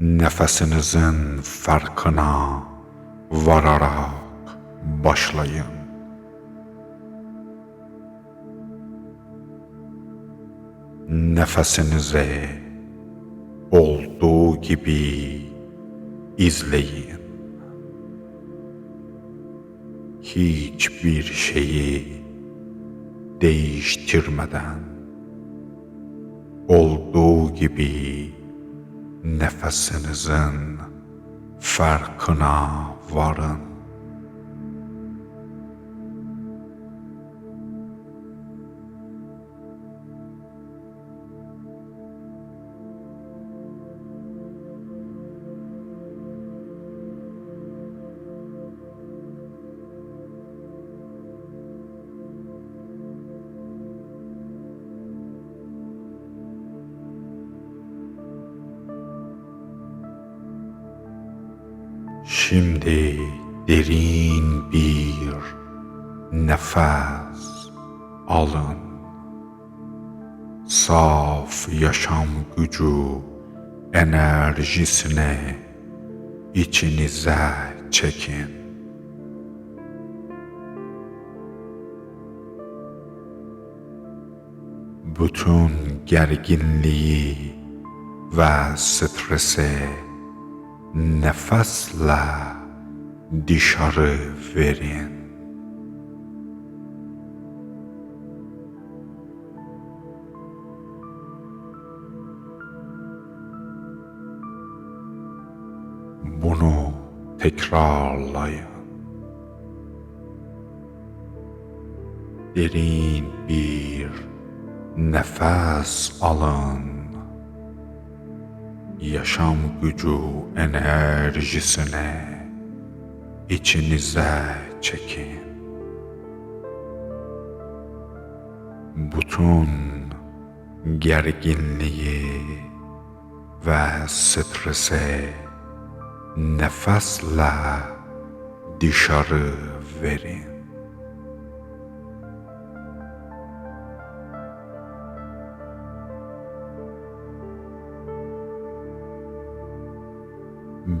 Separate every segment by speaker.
Speaker 1: Nefesinizin farkına vararak başlayın. Nefesinizi olduğu gibi izleyin. Hiçbir şeyi değiştirmeden olduğu gibi nefesinizin farkına varın. Şimdi derin bir nefes alın. Saf yaşam gücü enerjisini içinize çekin. Bütün gerginliği ve stresi nefesle dışarı verin. Bunu tekrarlayın. Derin bir nefes alın yaşam gücü enerjisini içinize çekin. Bütün gerginliği ve stresi nefesle dışarı verin.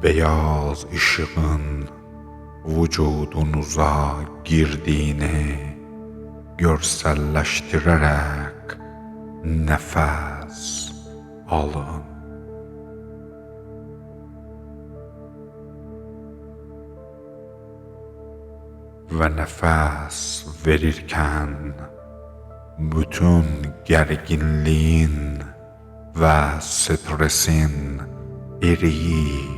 Speaker 1: Beyaz ışığın vücudunuza girdiğini görselleştirerek nefes alın. Ve nefes verirken bütün gerginliğin ve stresin eriyip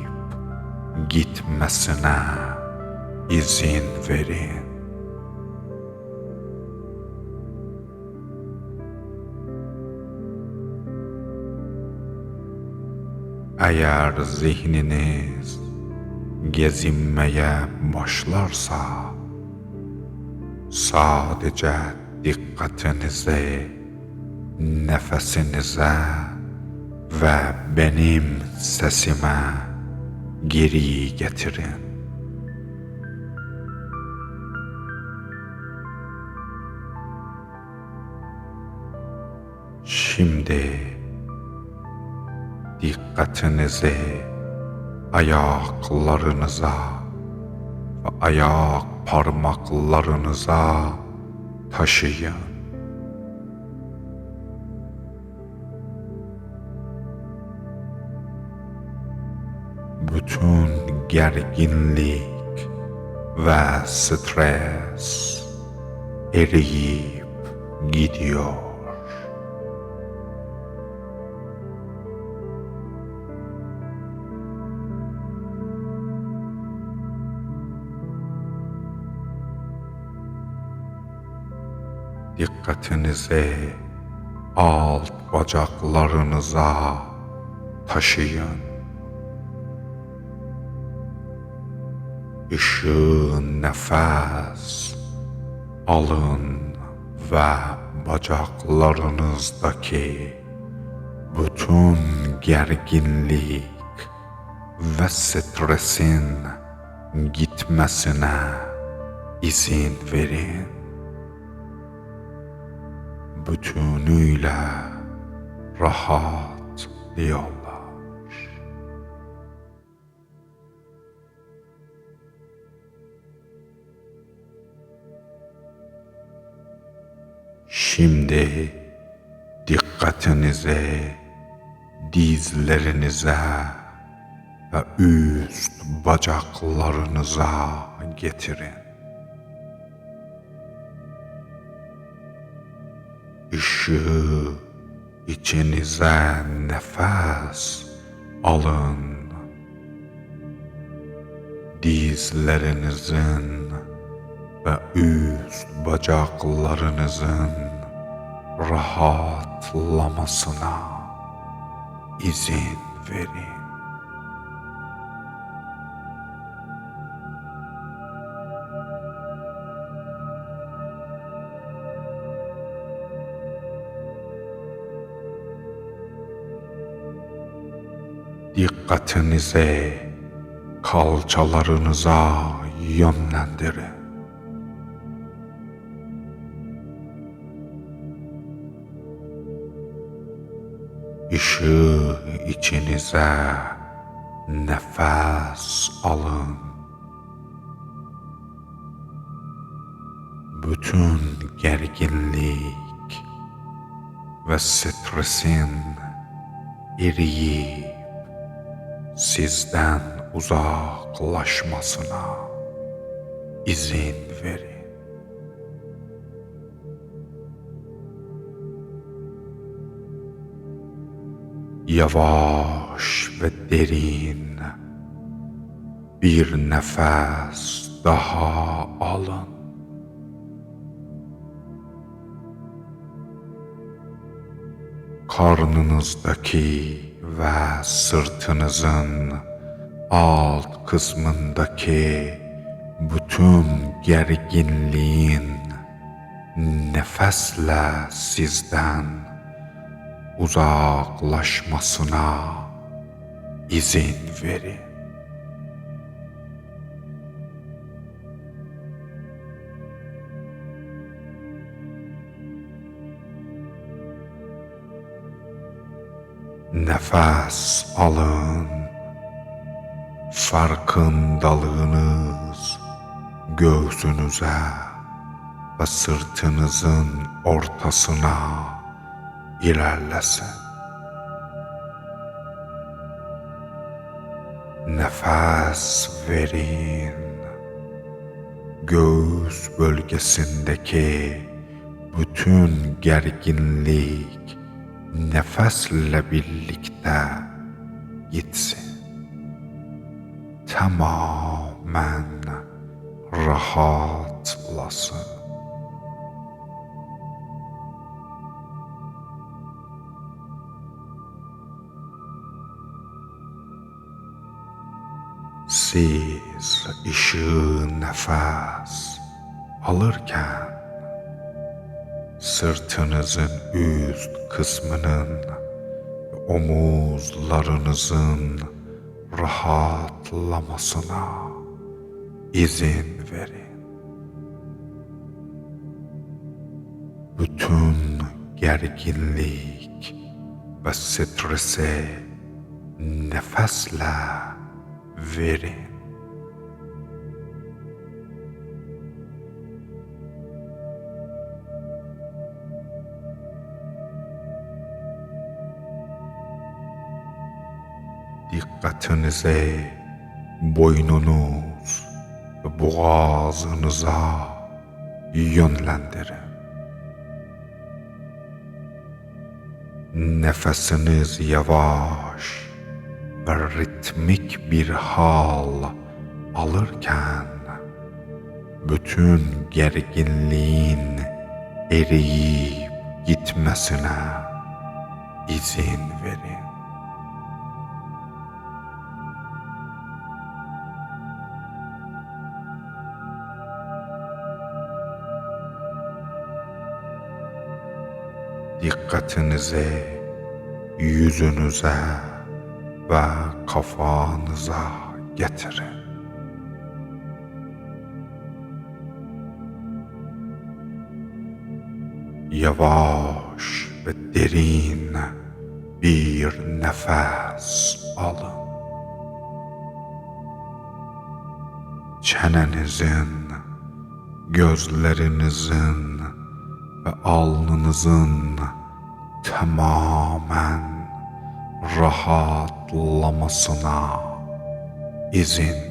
Speaker 1: gitmesine izin verin. Eğer zihniniz gezinmeye başlarsa sadece dikkatinizi nefesinize ve benim sesime geri getirin. Şimdi dikkatinizi ayaklarınıza ve ayak parmaklarınıza taşıyın. Bütün gerginlik ve stres eriyip gidiyor. Dikkatinizi alt bacaklarınıza taşıyın. Işığın nefes alın ve bacaklarınızdaki bütün gerginlik ve stresin gitmesine izin verin. Bütünüyle rahat diyorlar. Şimdi dikkatinizi dizlerinize ve üst bacaklarınıza getirin. Işığı içinize nefes alın. Dizlerinizin ve üst bacaklarınızın rahatlamasına izin verin. Dikkatinizi kalçalarınıza yönlendirin. Işığı içinize nefes alın. Bütün gerginlik ve stresin eriyip sizden uzaklaşmasına izin Yavaş ve derin bir nefes daha alın. Karnınızdaki ve sırtınızın alt kısmındaki bütün gerginliğin nefesle sizden uzaklaşmasına izin verin. Nefes alın. Farkındalığınız göğsünüze ve sırtınızın ortasına ilerlesin. Nefes verin. Göğüs bölgesindeki bütün gerginlik nefesle birlikte gitsin. Tamamen rahatlasın. Siz ışığı nefes alırken sırtınızın üst kısmının omuzlarınızın rahatlamasına izin verin. Bütün gerginlik ve stresi nefesle verin. Dikkatinizi boynunuz boğazınıza yönlendirin. Nefesiniz yavaş ve ritmik bir hal alırken bütün gerginliğin eriyip gitmesine izin verin. Dikkatinizi yüzünüze ve kafanıza getirin. Yavaş ve derin bir nefes alın. Çenenizin, gözlerinizin ve alnınızın tamamen rahatlamasına izin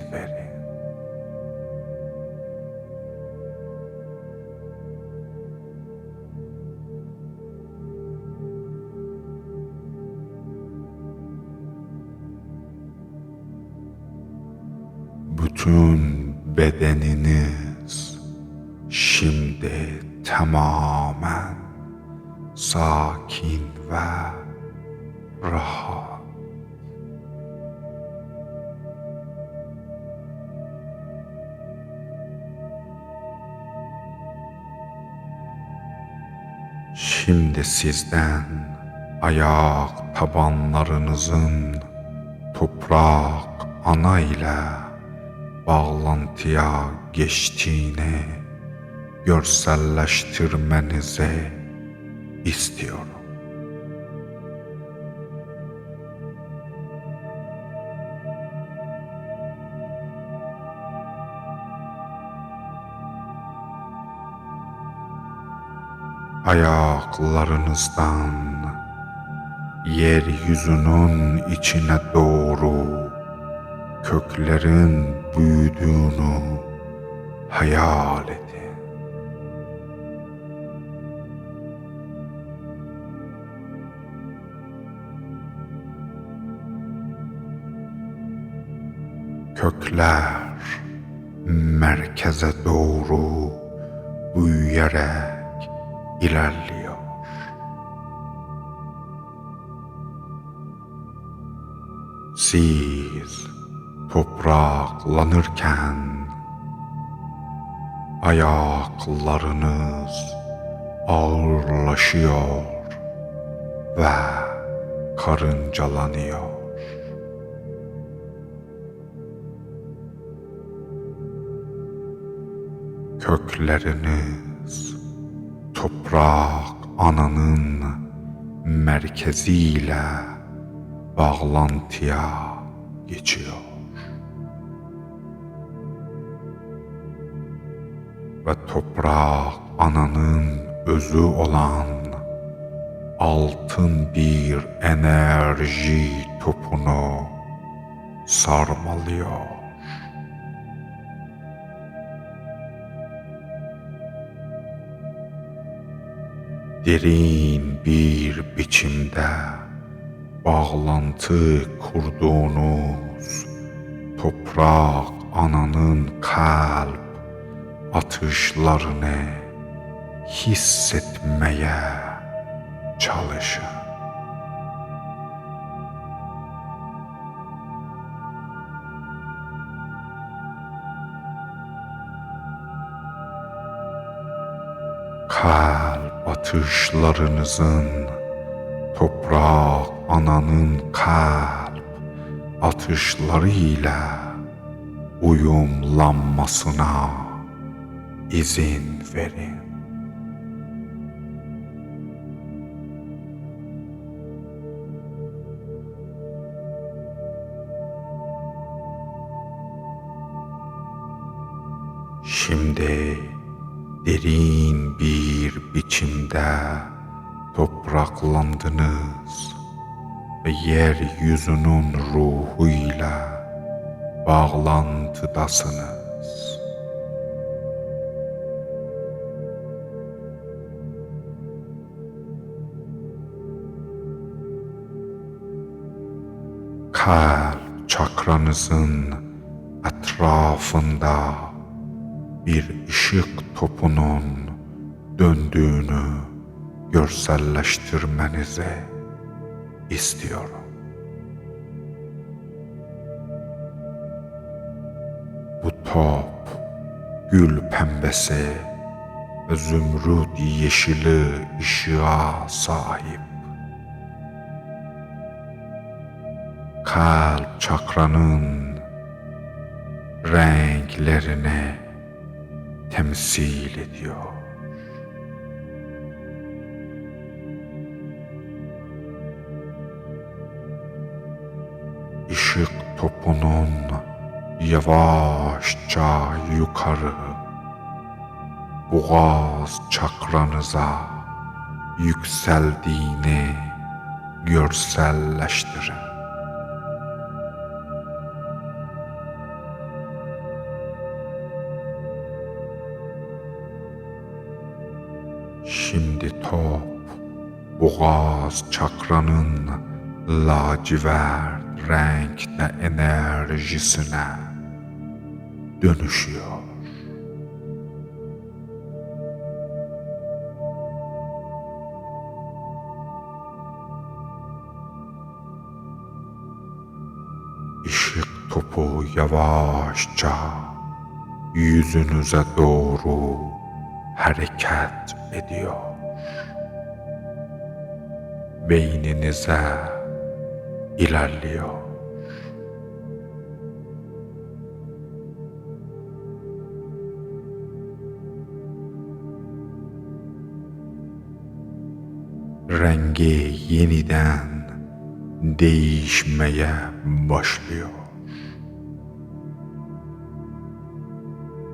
Speaker 1: Şimdi sizden ayak tabanlarınızın toprak ana ile bağlantıya geçtiğini görselleştirmenizi istiyorum. Ayaklarınızdan yeryüzünün içine doğru köklerin büyüdüğünü hayal edin. Kökler merkeze doğru büyüyerek ilerliyor. Siz topraklanırken ayaklarınız ağırlaşıyor ve karıncalanıyor. Kökleriniz toprak ananın merkeziyle bağlantıya geçiyor. Ve toprak ananın özü olan altın bir enerji topunu sarmalıyor. derin bir biçimde bağlantı kurduğunuz toprak ananın kalp atışlarını hissetmeye çalışın. Kalp atışlarınızın toprak ananın kalp atışlarıyla uyumlanmasına izin verin. Şimdi derin bir biçimde topraklandınız ve yeryüzünün ruhuyla bağlantıdasınız. Kalp çakranızın etrafında bir ışık topunun döndüğünü görselleştirmenizi istiyorum. Bu top gül pembesi ve zümrüt yeşili ışığa sahip. Kalp çakranın renklerine temsil ediyor. Topunun yavaşça yukarı boğaz çakranıza yükseldiğini görselleştirin. Şimdi top boğaz çakranın lacivert renkte enerjisine dönüşüyor. Işık topu yavaşça yüzünüze doğru hareket ediyor. Beyninize ilerliyor. Rengi yeniden değişmeye başlıyor.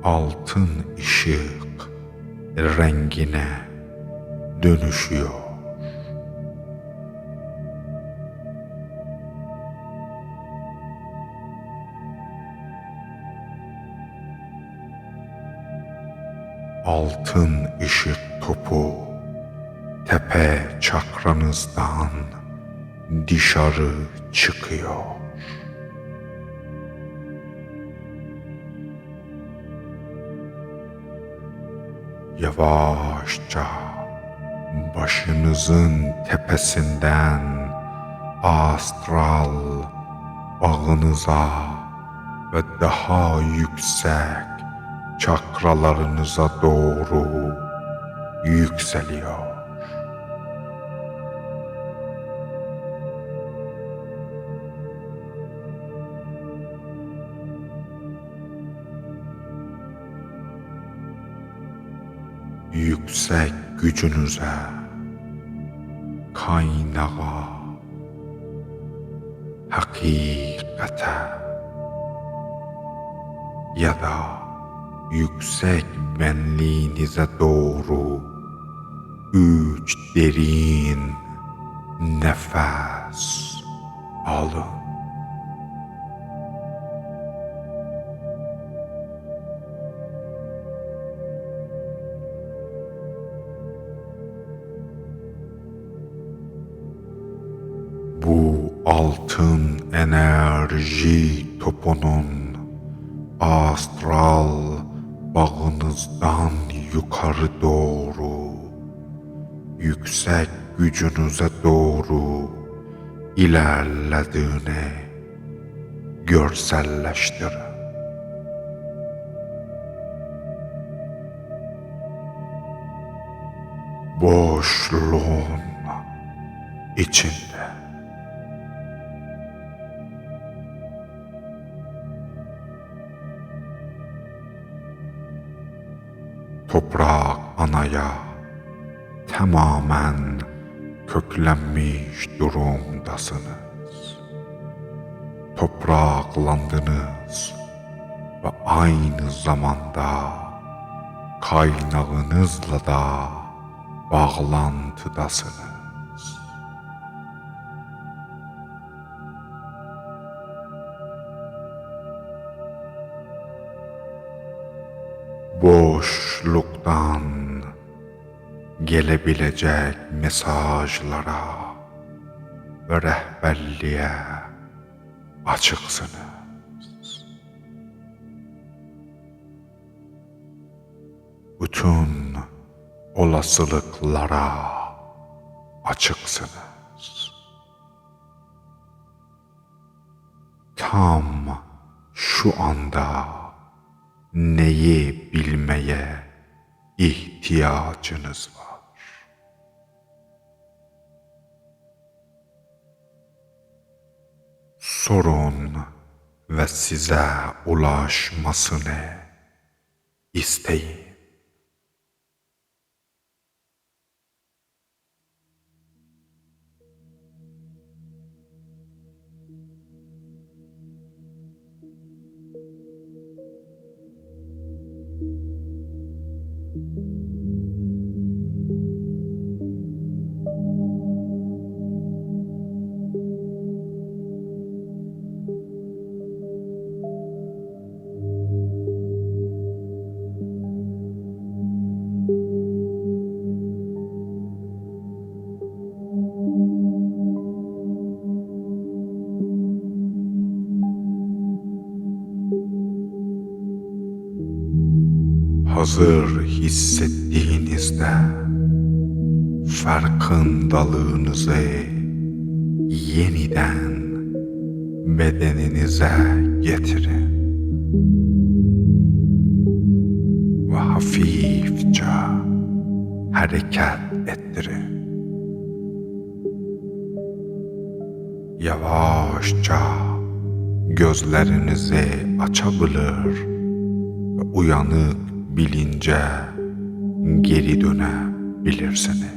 Speaker 1: Altın ışık rengine dönüşüyor. Altın ışık topu tepe çakranızdan dışarı çıkıyor. Yavaşça başınızın tepesinden astral bağınıza ve daha yüksek çakralarınıza doğru yükseliyor. yüksek gücünüze, kaynağa, hakikate ya da yüksek benliğinize doğru üç derin nefes alın. Bu altın enerji topunun astral bağınızdan yukarı doğru yüksek gücünüze doğru ilerlediğini görselleştirin. Boşluğun içinde anaya tamamen köklenmiş durumdasınız. Topraklandınız ve aynı zamanda kaynağınızla da bağlantıdasınız. boşluktan gelebilecek mesajlara ve rehberliğe açıksınız. Bütün olasılıklara açıksınız. Tam şu anda neyi bilmeye ihtiyacınız var? Sorun ve size ulaşmasını isteyin. Hazır hissettiğinizde farkındalığınızı yeniden bedeninize getirin ve hafifçe hareket ettirin. Yavaşça gözlerinizi açabilir ve uyanık bilince geri dönebilirsiniz.